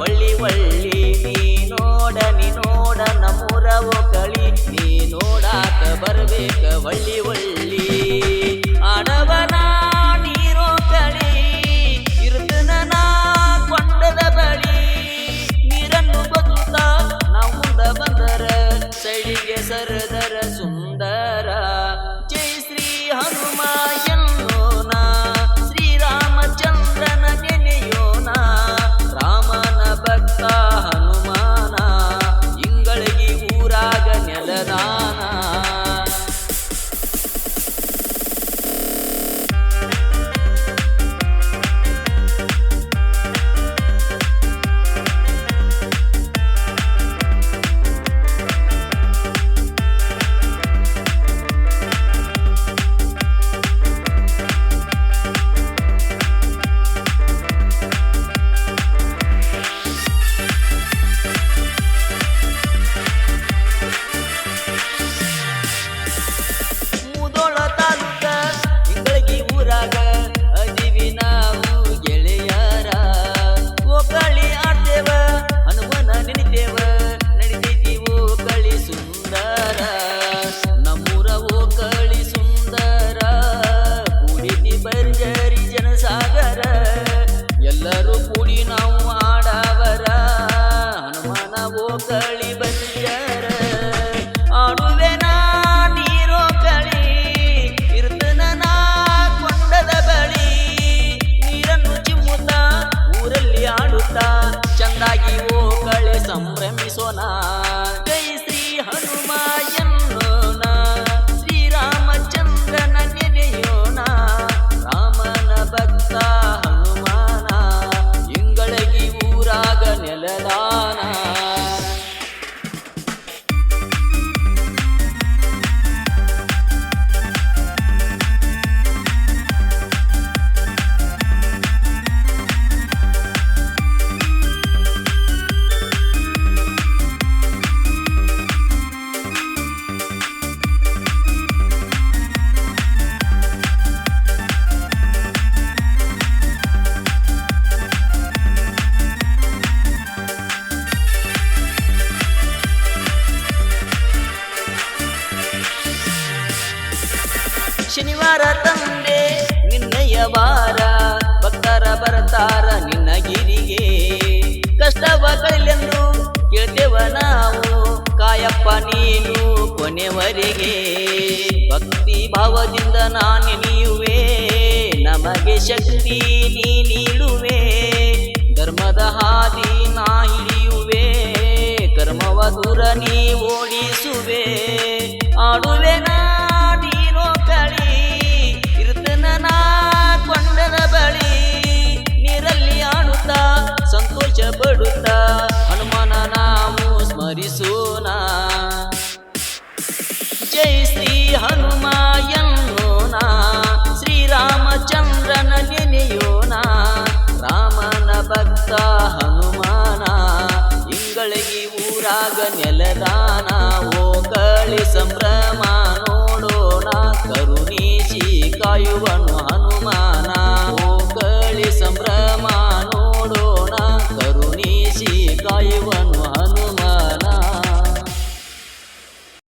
ಒಳ್ಳಿ ಒಳ್ಳಿ ನೀ ನೋಡ ನೀ ನೋಡ ನಮ್ಮೂರವು ಕಳಿ, ನೀ ನೋಡಾಕ ಬರ್ಬೇಕ ಒಳ್ಳಿ ಒಳ್ಳಿ ಆಡವನ ನೀರೋ ಕಳಿ, ಇರ್ತನ ನಾ ಕೊಂಡದ ಬಳಿ. ನೀರನ್ನು ಬದುತ್ತ ನಾವು ಮುಂದ ಬಂದರ ಸೈಡಿಗೆ ಸರದರ ವಾರ ಭಕ್ತರ ಬರ್ತಾರ ನಿನ್ನ ಗಿರಿಗೆ. ಕಷ್ಟವ ಕೇಳ್ತೇವ ನಾವು, ಕಾಯಪ್ಪ ನೀನು ಕೊನೆವರೆಗೆ. ಭಕ್ತಿ ಭಾವದಿಂದ ನಾನು ನೀಯುವೆ ನಮಗೆ ಶಕ್ತಿ ನೀ ನೀಡುವೆ. ಧರ್ಮದ ಹಾದಿ ನಾ ಹಿಡಿಯುವೆ, ಕರ್ಮವ ದೂರ ನೀ ಓಡಿಸುವೆ. ಆಡುವೆ ಸ್ಮರಿಸೋಣ ಜೈ ಶ್ರೀ ಹನುಮ ಎನ್ನೋಣ ಶ್ರೀರಾಮಚಂದ್ರನ ನೆನೆಯೋಣ ರಾಮನ ಭಕ್ತ ಹನುಮಾನ? ಇಂಗಳಿಗೆ ಊರಾಗ ನೆಲದಾನ? ಓ ಕಳಿ ಸಂಭ್ರಮ ನೋಡೋಣ ಕರು